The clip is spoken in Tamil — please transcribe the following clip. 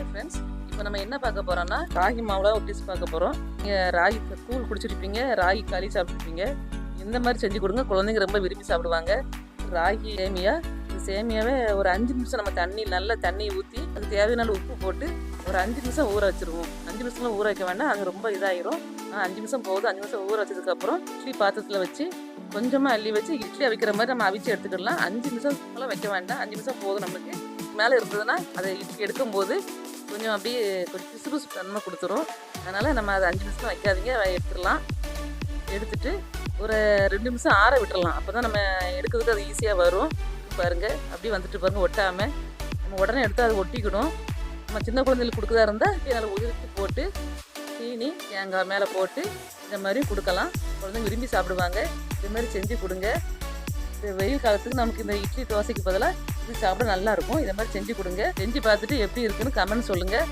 ஹாய் ஃப்ரெண்ட்ஸ் இப்போ நம்ம என்ன பார்க்க போகிறோம்னா ராகி மாவில் ஒரு டிஷ் பார்க்க போகிறோம் நீங்கள் ராகி கூழ் குடிச்சிருப்பீங்க ராகி களி சாப்பிட்ருப்பீங்க இந்த மாதிரி செஞ்சு கொடுங்க. குழந்தைங்க ரொம்ப விரும்பி சாப்பிடுவாங்க. ராகி சேமியா. இந்த சேமியாவை ஒரு அஞ்சு நிமிஷம் நம்ம தண்ணி நல்லா தண்ணி ஊற்றி அதுக்கு தேவையான உப்பு போட்டு ஒரு அஞ்சு நிமிஷம் ஊற வச்சுருவோம். அஞ்சு நிமிஷம்லாம் ஊற வைக்க வேண்டாம். அது ரொம்ப இதாகிரும் ஆனால் அஞ்சு நிமிஷம் போகுது. அஞ்சு நிமிஷம் ஊற வச்சதுக்கப்புறம் இட்லி பாத்திரத்தில் வச்சு கொஞ்சமாக அள்ளி வச்சு இட்லி அவிக்கிற மாதிரி நம்ம அவிச்சு எடுத்துக்கலாம் அஞ்சு நிமிஷம் வைக்க வேண்டாம். அஞ்சு நிமிஷம் போதும் நம்மளுக்கு. மேலே இருந்ததுன்னா அதை இட்லி எடுக்கும்போது கொஞ்சம் அப்படியே கொஞ்சம் பிசுபிசு தன்மை கொடுத்துரும். அதனால் நம்ம அதை அஞ்சு நிமிஷம் வைக்காதீங்க எடுத்துடலாம். எடுத்துட்டு ஒரு ரெண்டு நிமிஷம் ஆற விட்டுடலாம் அப்போ தான் நம்ம எடுக்கிறதுக்கு அது ஈஸியாக வரும். பாருங்கள் அப்படியே வந்துட்டு பாருங்கள் ஒட்டாமல் நம்ம உடனே எடுத்து அதை ஒட்டிக்கணும் நம்ம சின்ன குழந்தைகளுக்கு கொடுக்குறதா இருந்தால் இப்படி நல்லா உதிர்த்து போட்டு தீனி தேங்காய் மேலே போட்டு இந்த மாதிரி கொடுக்கலாம். குழந்தைங்க விரும்பி சாப்பிடுவாங்க. இது மாதிரி செஞ்சு கொடுங்க. இந்த வெயில் காலத்துக்கு நமக்கு இந்த இட்லி தோசைக்கு பதிலாக இது சாப்பிட நல்லா இருக்கும். இதை மாதிரி செஞ்சு கொடுங்க. செஞ்சு பார்த்துட்டு எப்படி இருக்குன்னு கமெண்ட் சொல்லுங்கள்